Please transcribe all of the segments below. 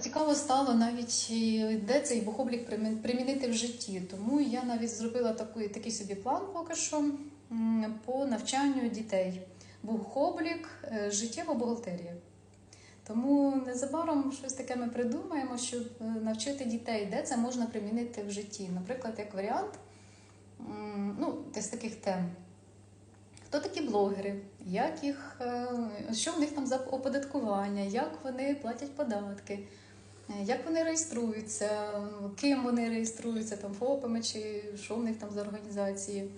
Цікаво стало навіть де цей бухоблік примінити в житті. Тому я навіть зробила такий, такий собі план поки що по навчанню дітей. Бухоблік, е, життєва бухгалтерія. Тому незабаром щось таке ми придумаємо, щоб е, навчити дітей, де це можна примінити в житті. Наприклад, як варіант, ну, з таких тем. Хто такі блогери, як їх, е, що в них там за оподаткування, як вони платять податки, е, як вони реєструються, ким вони реєструються, там ФОПами чи що в них там за організації,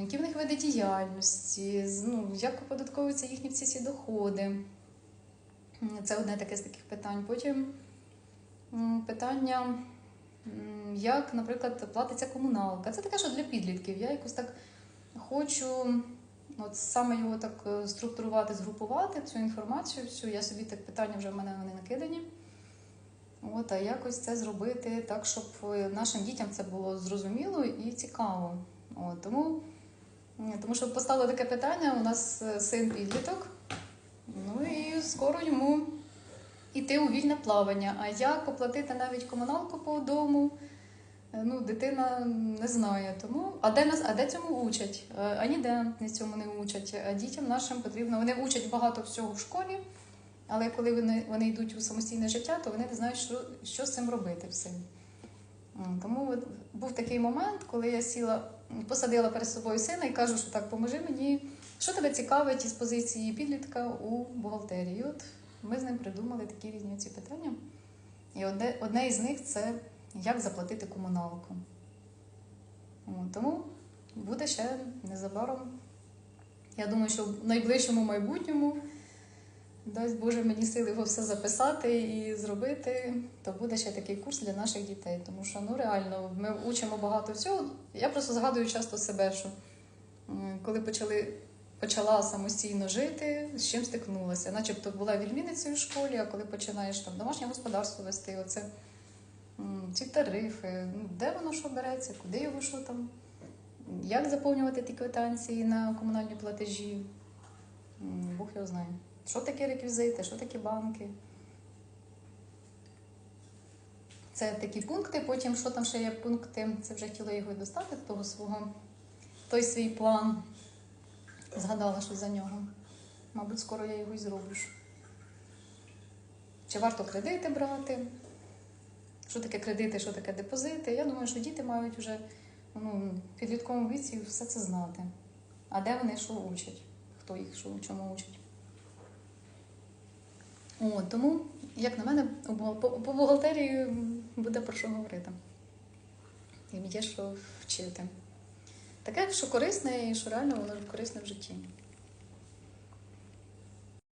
які в них види діяльності, ну, як оподатковуються їхні всі ці доходи. Це одне таке з таких питань. Потім питання, як, наприклад, платиться комуналка. Це таке, що для підлітків. Я якось так хочу от саме його так е, структурувати, згрупувати цю інформацію. всю. Я собі так питання вже в мене вони накидані. От, а якось це зробити так, щоб е, нашим дітям це було зрозуміло і цікаво. От, тому, тому що поставили таке питання: у нас е, син підліток, ну і скоро йому йти у вільне плавання. А як оплатити навіть комуналку по дому? Е, Ну, дитина не знає. Тому а де нас, а де цьому учать? А ніде цьому не учать. А дітям нашим потрібно. Вони учать багато всього в школі, але коли вони, вони йдуть у самостійне життя, то вони не знають, що, що з цим робити всім. Тому був такий момент, коли я сіла, посадила перед собою сина і кажу, що так, поможи мені, що тебе цікавить із позиції підлітка у бухгалтерії. От ми з ним придумали такі різні ці питання. І одне, одне із них це як заплатити комуналку. Тому буде ще незабаром. Я думаю, що в найближчому майбутньому дасть Боже мені сили його все записати і зробити, то буде ще такий курс для наших дітей. Тому що ну реально ми учимо багато всього. Я просто згадую часто себе, що коли почали. Почала самостійно жити, з чим стикнулася. Начебто була вільміницею в школі, а коли починаєш там домашнє господарство вести, оце ці тарифи, ну, де воно що береться, куди його що там, як заповнювати ті квитанції на комунальні платежі. Бог його знає. Що таке реквізити, що таке банки. Це такі пункти. Потім, що там ще є пункти, це вже хотіла його достати, того свого, той свій план. Згадала, що за нього. Мабуть, скоро я його і зроблю. Чи варто кредити брати? Що таке кредити, що таке депозити? Я думаю, що діти мають вже ну, в підлітковому віці все це знати. А де вони що учать? Хто їх що, чому учить? О, тому, як на мене, по бухгалтерії буде про що говорити. І є що вчити. Таке, що корисне і що реально воно корисне в житті.